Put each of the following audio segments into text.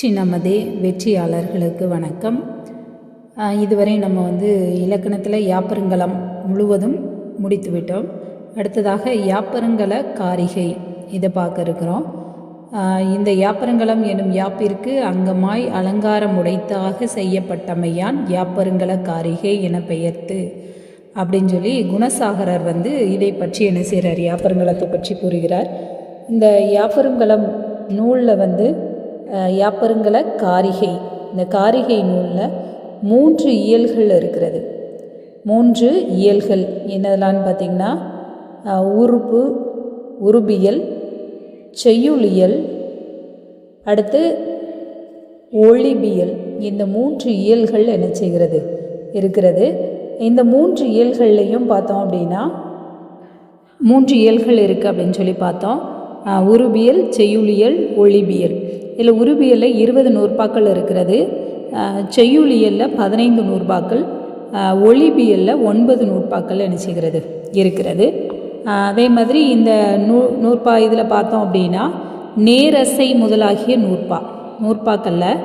சின்னமதே நமதே வெற்றியாளர்களுக்கு வணக்கம். இதுவரை நம்ம வந்து இலக்கணத்தில் யாப்பருங்கலம் முழுவதும் முடித்து விட்டோம். அடுத்ததாக யாப்பருங்கல காரிகை இதை பார்க்க இருக்கிறோம். இந்த யாப்பருங்கலம் எனும் யாப்பிற்கு அங்கமாய் அலங்காரம் உடைத்தாக செய்யப்பட்டமையான் யாப்பருங்கல காரிகை என பெயர்த்து. அப்படின்னு சொல்லி குணசாகரர் வந்து இதை பற்றி என்ன செய்கிறார் யாப்பருங்கலத்தை பற்றி கூறுகிறார். இந்த யாப்பருங்கலம் நூலில் வந்து யாப்பருங்கல காரிகை. இந்த காரிகை நூலில் மூன்று இயல்கள் இருக்கிறது. மூன்று இயல்கள் என்னதெல்லாம்னு பார்த்திங்கன்னா உறுப்பு உருபியல் செய்யுளியல் அடுத்து ஒளிபியல். இந்த மூன்று இயல்கள் என்ன செய்கிறது? இருக்கிறது. இந்த மூன்று இயல்கள்லையும் பார்த்தோம் அப்படின்னா மூன்று இயல்கள் இருக்குது அப்படின்னு சொல்லி பார்த்தோம் உருபியல் செய்யுளியல் ஒளிபியல். இதில் உருவியலில் இருபது நூற்பாக்கள் இருக்கிறது. செய்யுளியலில் பதினைந்து நூற்பாக்கள் ஒளிபியலில் ஒன்பது நூற்பாக்கள் என்ன செய்கிறது இருக்கிறது. அதே மாதிரி இந்த நூ நூற்பா இதில் பார்த்தோம் அப்படின்னா நேரசை முதலாகிய நூற்பா நூற்பாக்களில்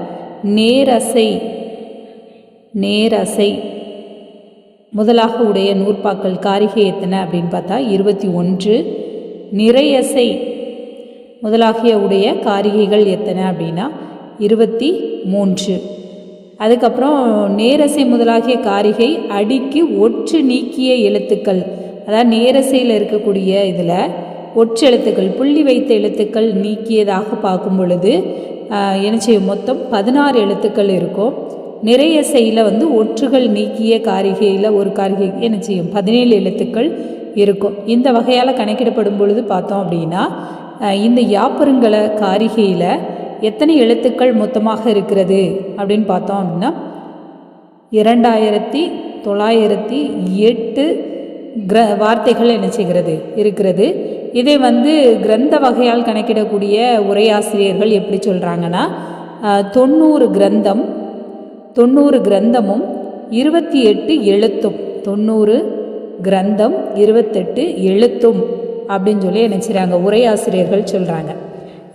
நேரசை நேரசை முதலாக உடைய நூற்பாக்கள் காரிகை எத்தனை அப்படின்னு பார்த்தா இருபத்தி ஒன்று நிறையசை முதலாகிய உடைய காரிகைகள் எத்தனை அப்படின்னா இருபத்தி மூன்று. அதுக்கப்புறம் நேரசை முதலாகிய காரிகை அடிக்கு ஒற்று நீக்கிய எழுத்துக்கள். அதாவது நேரசையில் இருக்கக்கூடிய இதில் ஒற்று எழுத்துக்கள் புள்ளி வைத்த எழுத்துக்கள் நீக்கியதாக பார்க்கும் பொழுது என்ன செய்யும்? மொத்தம் பதினாறு எழுத்துக்கள் இருக்கும். நிறைய செய்யில் வந்து ஒற்றுகள் நீக்கிய காரிகையில் ஒரு காரிகை என்ன செய்யும்? பதினேழு எழுத்துக்கள் இருக்கும். இந்த வகையால் கணக்கிடப்படும் பொழுது பார்த்தோம் அப்படின்னா இந்த யாப்பருங்கல காரிகையில் எத்தனை எழுத்துக்கள் மொத்தமாக இருக்கிறது அப்படின்னு பார்த்தோம் அப்படின்னா இரண்டாயிரத்தி தொள்ளாயிரத்தி எட்டு கிர வார்த்தைகள் என்ன செய்கிறது இருக்கிறது. இதை வந்து கிரந்த வகையால் கணக்கிடக்கூடிய உரையாசிரியர்கள் எப்படி சொல்கிறாங்கன்னா தொண்ணூறு கிரந்தம் தொண்ணூறு கிரந்தமும் இருபத்தி எட்டு எழுத்தும் தொண்ணூறு கிரந்தம் இருபத்தெட்டு எழுத்தும். அப்படின்னு சொல்லி என்ன செய்கிறாங்க உரையாசிரியர்கள் சொல்கிறாங்க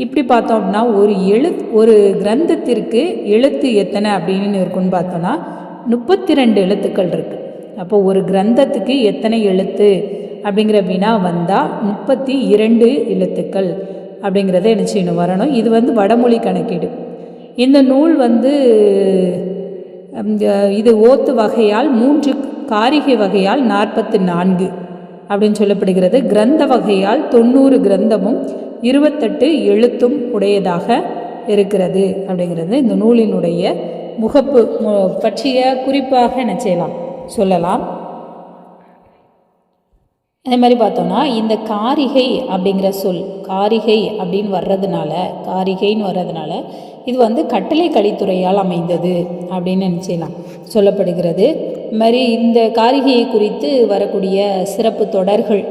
இப்படி பார்த்தோம் அப்படின்னா ஒரு எழு ஒரு கிரந்தத்திற்கு எழுத்து எத்தனை அப்படின்னு இருக்குன்னு பார்த்தோன்னா முப்பத்தி ரெண்டு எழுத்துக்கள் இருக்குது அப்போ ஒரு கிரந்தத்துக்கு எத்தனை எழுத்து அப்படிங்கிற வினா வந்தால் முப்பத்தி இரண்டு எழுத்துக்கள் அப்படிங்கிறத என்ன செய்யணும் வரணும். இது வந்து வடமொழி கணக்கீடு. இந்த நூல் வந்து இது ஓத்து வகையால் மூன்று காரிகை வகையால் நாற்பத்து நான்கு. அப்படின்னு சொல்லப்படுகிறது. கிரந்த வகையால் தொண்ணூறு கிரந்தமும் இருபத்தெட்டு எழுத்தும் உடையதாக இருக்கிறது அப்படிங்கிறது. இந்த நூலினுடைய முகப்பு மு- பற்றிய குறிப்பாக என்ன செய்யலாம்? சொல்லலாம். அதே மாதிரி பார்த்தோம்னா இந்த காரிகை அப்படிங்கிற சொல் காரிகை அப்படின்னு வர்றதுனால காரிகைன்னு வர்றதுனால இது வந்து கட்டளை கலித்துறையால் அமைந்தது அப்படின்னு நினச்சிடலாம் சொல்லப்படுகிறது. மாதிரி இந்த காரிகையை குறித்து வரக்கூடிய சிறப்பு தொடர்கள்.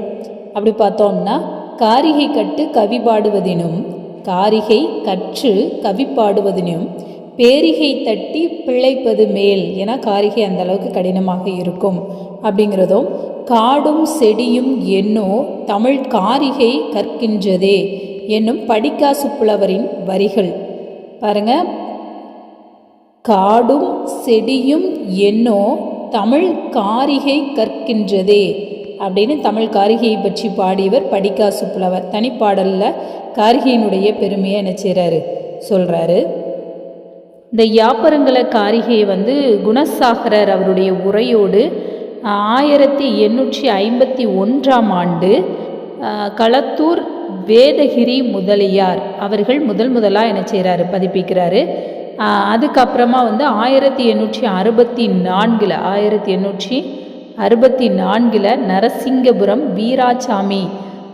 அப்படி பார்த்தோம்னா காரிகை கட்டு கவி பாடுவதினும் காரிகை கற்று கவி பாடுவதினும் பேரிகை தட்டி பிழைப்பது மேல் என காரிகை அந்த அளவுக்கு கடினமாக இருக்கும். அப்படிங்கிறதும் காடும் செடியும் என்னோ தமிழ் காரிகை கற்கின்றதே என்னும் படிக்காசு புலவரின் வரிகள். பாருங்க. காடும் செடியும் என்னோ தமிழ் காரிகை கற்கின்றதே அப்படின்னு தமிழ் காரிகையை பற்றி பாடியவர் படிக்காசு புலவர். தனிப்பாடலில் காரிகையினுடைய பெருமையை என்ன செய்கிறாரு சொல்கிறாரு இந்த யாப்பருங்கல காரிகையை வந்து குணசாகரர் அவருடைய உரையோடு ஆயிரத்தி எண்ணூற்றி ஐம்பத்தி ஒன்றாம் ஆண்டு களத்தூர் வேதகிரி முதலியார் அவர்கள் முதல் முதலாக என்ன செய்கிறாரு பதிப்பிக்கிறாரு. அதுக்கப்புறமா வந்து ஆயிரத்தி எண்ணூற்றி அறுபத்தி நான்கில் ஆயிரத்தி எண்ணூற்றி அறுபத்தி நான்கில் நரசிங்கபுரம் வீராசாமி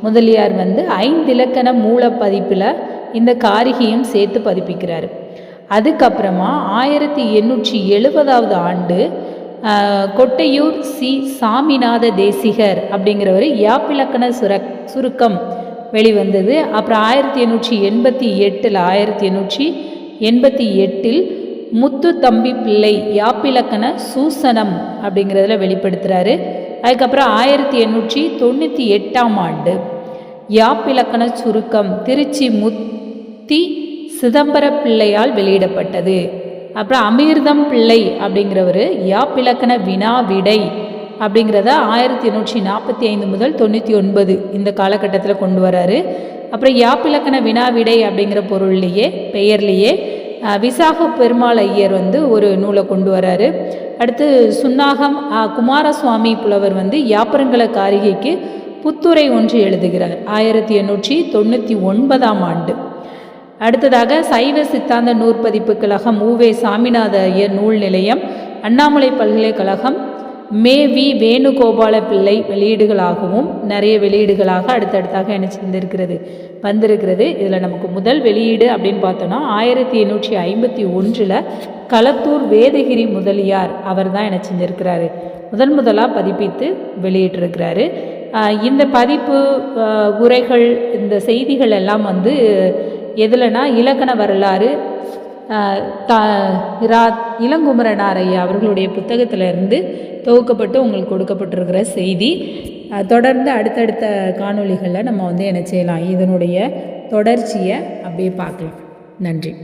முதலியார் வந்து ஐந்திலக்கண மூலப்பதிப்பில் மூல பதிப்பில் இந்த காரிகையும் சேர்த்து பதிப்பிக்கிறார். அதுக்கப்புறமா ஆயிரத்தி எண்ணூற்றி எழுபதாவது ஆண்டு கொட்டையூர் சி. சாமிநாத தேசிகர் அப்படிங்கிறவர் யாப்பிலக்கண சுர சுருக்கம் வெளிவந்தது. அப்புறம் ஆயிரத்தி எண்ணூற்றி எண்பத்தி எட்டில் ஆயிரத்தி எண்ணூற்றி எண்பத்தி எட்டில் முத்து தம்பி பிள்ளை யாப்பிலக்கண சூசனம் அப்படிங்கிறதுல வெளிப்படுத்துகிறாரு அதுக்கப்புறம் ஆயிரத்தி எண்ணூற்றி தொண்ணூற்றி எட்டாம் ஆண்டு. யாப்பிலக்கண சுருக்கம் திருச்சி முத்தி சிதம்பர பிள்ளையால் வெளியிடப்பட்டது. அப்புறம் அமிர்தம் பிள்ளை அப்படிங்கிறவர் யாப்பிலக்கண வினா விடை அப்படிங்கிறத ஆயிரத்தி எண்ணூற்றி நாற்பத்தி ஐந்து முதல் தொண்ணூற்றி ஒன்பது இந்த காலகட்டத்தில் கொண்டு வராரு. அப்புறம் யாப்பிலக்கண வினாவிடை அப்படிங்கிற பொருள்லேயே பெயர்லேயே விசாக பெருமாள் ஐயர் வந்து ஒரு நூலை கொண்டு வராரு. அடுத்து சுன்னாகம் குமாரசுவாமி புலவர் வந்து யாப்பரங்கல காரிகைக்கு புத்துரை ஒன்று எழுதுகிறார் ஆயிரத்தி எண்ணூற்றி தொண்ணூற்றி ஒன்பதாம் ஆண்டு. அடுத்ததாக சைவ சித்தாந்த நூற்பதிப்பு கழகம் ஊவே சாமிநாத ஐயர் நூல் நிலையம் அண்ணாமலை பல்கலைக்கழகம் மே வி வேணுகோபால பிள்ளை வெளியீடுகளாகவும் நிறைய வெளியீடுகளாக அடுத்தடுத்தாக என்ன செஞ்சிருக்கிறது வந்திருக்கிறது. இதில் நமக்கு முதல் வெளியீடு அப்படின்னு பார்த்தோன்னா ஆயிரத்தி எண்ணூற்றி ஐம்பத்தி ஒன்றில் களத்தூர் வேதகிரி முதலியார் அவர் தான் என்ன செஞ்சிருக்கிறாரு? முதன் முதலாக பதிப்பித்து வெளியிட்டிருக்கிறாரு. இந்த பதிப்பு உரைகள் இந்த செய்திகள் எல்லாம் வந்து எதுலனா இலக்கண வரலாறு தா இரா இளங்குமரனார் அவர்களுடைய புத்தகத்திலிருந்து தொகுக்கப்பட்டு உங்களுக்கு கொடுக்கப்பட்டிருக்கிற செய்தி. தொடர்ந்து அடுத்தடுத்த காணொளிகளில் நம்ம வந்து என்ன செய்யலாம்? இதனுடைய தொடர்ச்சியை அப்படியே பார்க்கலாம். நன்றி.